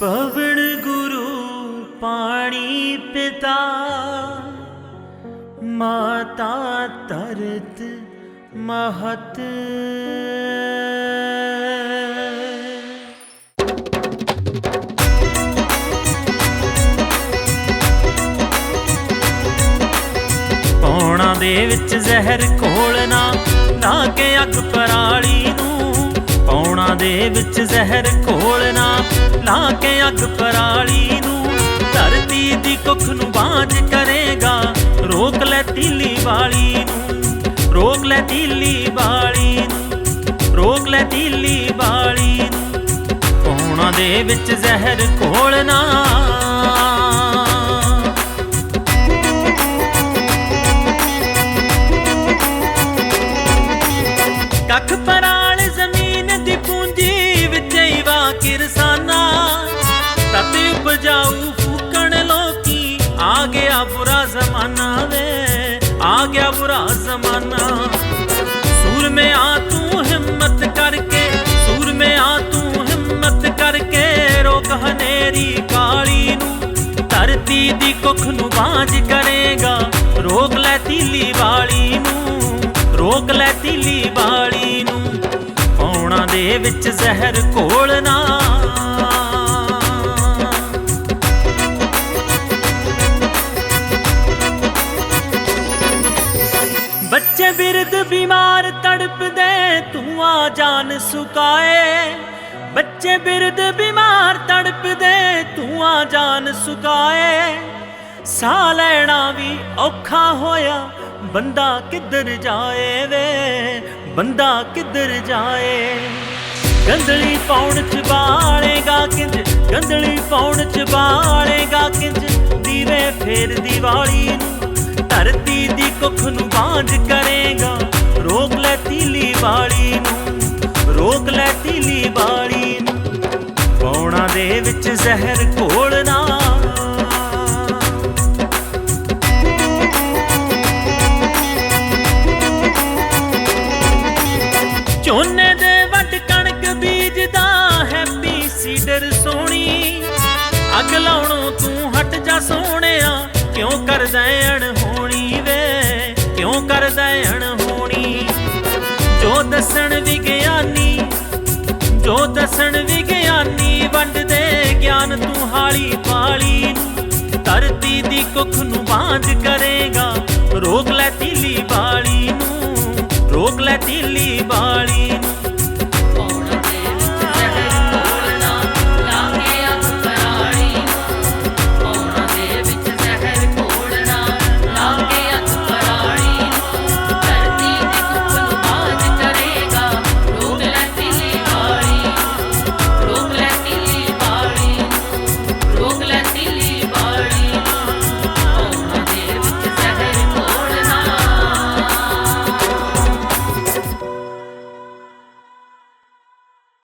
ਪਵਨ ਗੁਰੂ ਪਾਣੀ ਪਿਤਾ, ਮਾਤਾ ਤਰਤ ਮਹਤ। ਪੌਣਾ ਦੇ ਵਿੱਚ ਜ਼ਹਿਰ ਘੋਲਣਾ ਨਾ ਕੇ ਅੱਗ ਦੇ ਵਿੱਚ ਜ਼ਹਿਰ ਘੋਲਣਾ ਨਾ ਕੇ ਅੱਗ ਪਰਾਲੀ ਨੂੰ। ਧਰਤੀ ਦੀ ਕੁੱਖ ਨੂੰ ਬਾਝ ਕਰੇਗਾ, ਰੋਕ ਲੈ ਤੀਲੀ ਵਾਲੀ ਨੂੰ। ਰੋਕ ਲੈ ਤੀਲੀ ਵਾਲੀ ਨੂੰ, ਰੋਕ ਲੈ ਤੀਲੀ ਵਾਲੀ ਨੂੰ। ਪੌਣਾ ਦੇ ਵਿੱਚ ਜ਼ਹਿਰ ਘੋਲਣਾ ਗਿਆ ਬੁਰਾ ਜ਼ਮਾਨਾ ਵੇ, ਆ ਗਿਆ ਬੁਰਾ ਜ਼ਮਾਨਾ। ਸੂਰਮਿਆ ਤੂੰ ਹਿੰਮਤ ਕਰਕੇ ਸੂਰਮਿਆ ਤੂੰ ਹਿੰਮਤ ਕਰਕੇ, ਰੋਕ ਹਨੇਰੀ ਕਾਲੀ ਨੂੰ, ਧਰਤੀ ਦੀ ਕੁੱਖ ਨੂੰ ਬਾਜ਼ ਕਰੇਗਾ। ਰੋਕ ਲੈ ਤੀਲੀ ਵਾਲੀ ਨੂੰ, ਰੋਕ ਲੈ ਤੀਲੀ ਵਾਲੀ ਨੂੰ ਪੌਣਾ ਦੇ ਵਿੱਚ ਜ਼ਹਿਰ ਘੋਲਣਾ। ਬੱਚੇ ਬਿਰਧ ਬਿਮਾਰ ਤੜਪਦੇ, ਤੂੰ ਆ ਜਾਨ ਸੁਕਾਏ। ਬੱਚੇ ਬਿਰਧ ਬਿਮਾਰ ਤੜਪਦੇ, ਤੂੰ ਆ ਜਾਨ ਸੁਕਾਏ। ਸਾਹ ਲੈਣਾ ਵੀ ਔਖਾ ਹੋਇਆ, ਬੰਦਾ ਕਿੱਧਰ ਜਾਏ ਵੇ? ਬੰਦਾ ਕਿੱਧਰ ਜਾਏ? ਗੰਦਲੀ ਪਾਉਣ ਚ ਬਾਲੇਗਾ ਕਿੰਜ? ਗੰਦਲੀ ਪਾਉਣ ਚ ਬਾਲੇਗਾ ਕਿੰਜ? ਧਰਤੀ ਦੀ ਕੁੱਖ ਨੂੰ ਬਾਂਝ ਕਰੇਗਾ। ਰੋਕ ਲੈ ਤੀਲੀ ਵਾਲੀ ਨੂੰ, ਰੋਕ ਲੈ ਤੀਲੀ ਵਾਲੀ ਨੂੰ। ਪੌਣਾ ਦੇ ਵਿੱਚ ਜ਼ਹਿਰ ਘੋਲਣਾ ਝੋਨੇ ਦੇ ਵੱਡ ਕਣਕ ਬੀਜਦਾ ਹੈਪੀ ਸੀਡਰ ਸੋਹਣੀ। ਅੱਗ ਲਾਉਣੋਂ ਤੂੰ ਹਟ ਜਾ ਸੋਹਣਿਆ, ਕਿਉਂ ਕਰਦਾ ਅਣਹੋਣੀ? ਦੱਸਣ ਵਿਗਿਆਨੀ ਜੋ ਦੱਸਣ ਵਿਗਿਆਨੀ ਵੰਡਦੇ ਗਿਆਨ ਤੂੰ ਹਾਲੀ ਪਾਲੀ ਧਰਤੀ ਦੀ ਕੁੱਖ ਨੂੰ